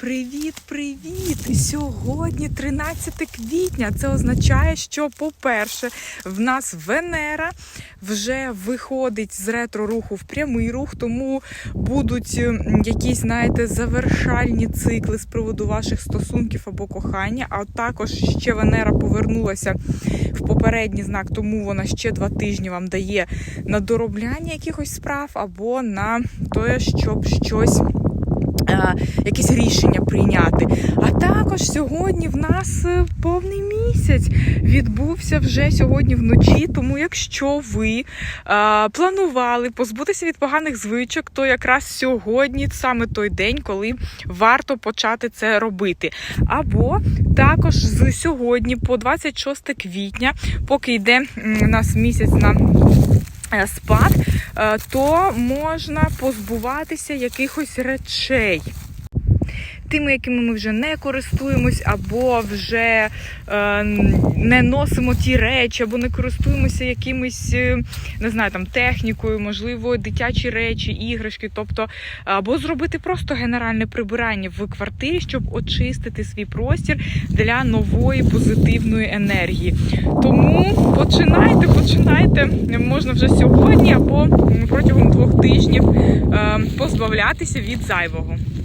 Привіт, привіт! Сьогодні 13 квітня. Це означає, що, по-перше, в нас Венера вже виходить з ретро-руху в прямий рух, тому будуть якісь, знаєте, завершальні цикли з приводу ваших стосунків або кохання. А також ще Венера повернулася в попередній знак, тому вона ще два тижні вам дає на доробляння якихось справ або на те, щоб щось е, якесь рішення прийняти. А також сьогодні в нас е, повний місяць відбувся вже сьогодні вночі. Тому, якщо ви е, планували позбутися від поганих звичок, то якраз сьогодні саме той день, коли варто почати це робити. Або також з сьогодні по 26 квітня, поки йде у нас місяць на спад, е, то можна позбуватися якихось речей. Тими, якими ми вже не користуємось, або вже е, не носимо ті речі, або не користуємося якимось, е, не знаю, там технікою, можливо, дитячі речі, іграшки, тобто, або зробити просто генеральне прибирання в квартирі, щоб очистити свій простір для нової позитивної енергії. Тому починайте, починайте. Можна вже сьогодні або протягом двох тижнів е, позбавлятися від зайвого.